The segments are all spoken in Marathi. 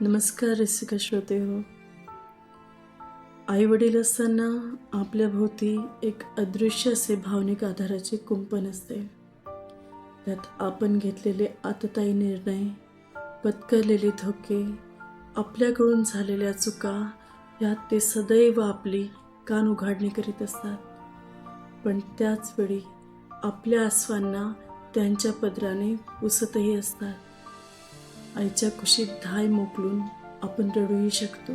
नमस्कार रसिका श्रोते हो. आई वडील असताना आपल्या भोवती एक अदृश्य असे भावनिक आधाराचे कुंपण असते. त्यात आपण घेतलेले आतताई निर्णय पत्करलेले धोके आपल्याकडून झालेल्या चुका यात ते सदैव आपली कान उघाडणी करीत असतात. पण त्याचवेळी आपल्या आसवांना त्यांच्या पदराने पुसतही असतात. आईच्या कुशीत धाय मोकलून आपण रडूही शकतो.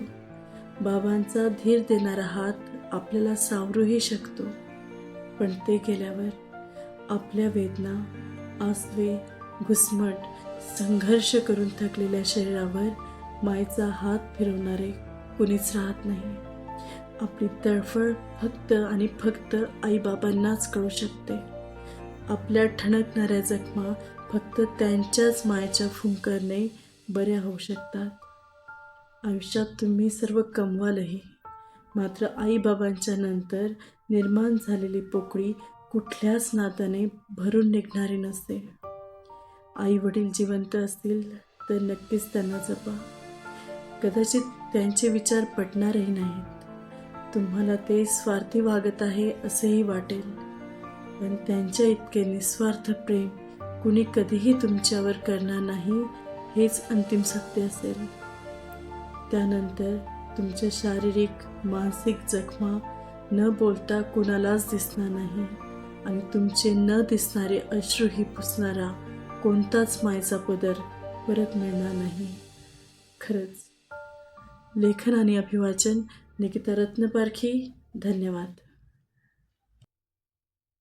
बाबांचा धीर देणारा हात आपल्याला सावरूही शकतो. पण ते गेल्यावर आपल्या वेदना आसवे घुसमट संघर्ष करून थकलेल्या शरीरावर मायचा हात फिरवणारे कुणीच राहत नाही. आपली तळफळ फक्त आणि फक्त आईबाबांनाच कळू शकते. आपल्या ठणकणाऱ्या जखमा फक्त त्यांच्याच मायेच्या फुंकरने बऱ्या होऊ शकतात. आयुष्यात तुम्ही सर्व कमवालही. मात्र आईबाबांच्या नंतर निर्माण झालेली पोकळी कुठल्याच नात्याने भरून निघणारी नसते. आई वडील जिवंत असतील तर नक्कीच त्यांना जपा. कदाचित त्यांचे विचार पटणारही नाहीत. तुम्हाला ते स्वार्थी वागत आहे असेही वाटेल. पण त्यांच्या इतके निस्वार्थ प्रेम कुणी कधीही तुमच्यावर करणार नाही हेच अंतिम सत्य असेल. त्यानंतर तुमच्या शारीरिक मानसिक जखमा न बोलता कुणालाच दिसणार नाही आणि तुमचे न दिसणारे अश्रूही पुसणारा कोणताच मायचा पदर परत मिळणार नाही. खरंच. लेखन आणि अभिवाचन निकिता रत्नपारखी. धन्यवाद.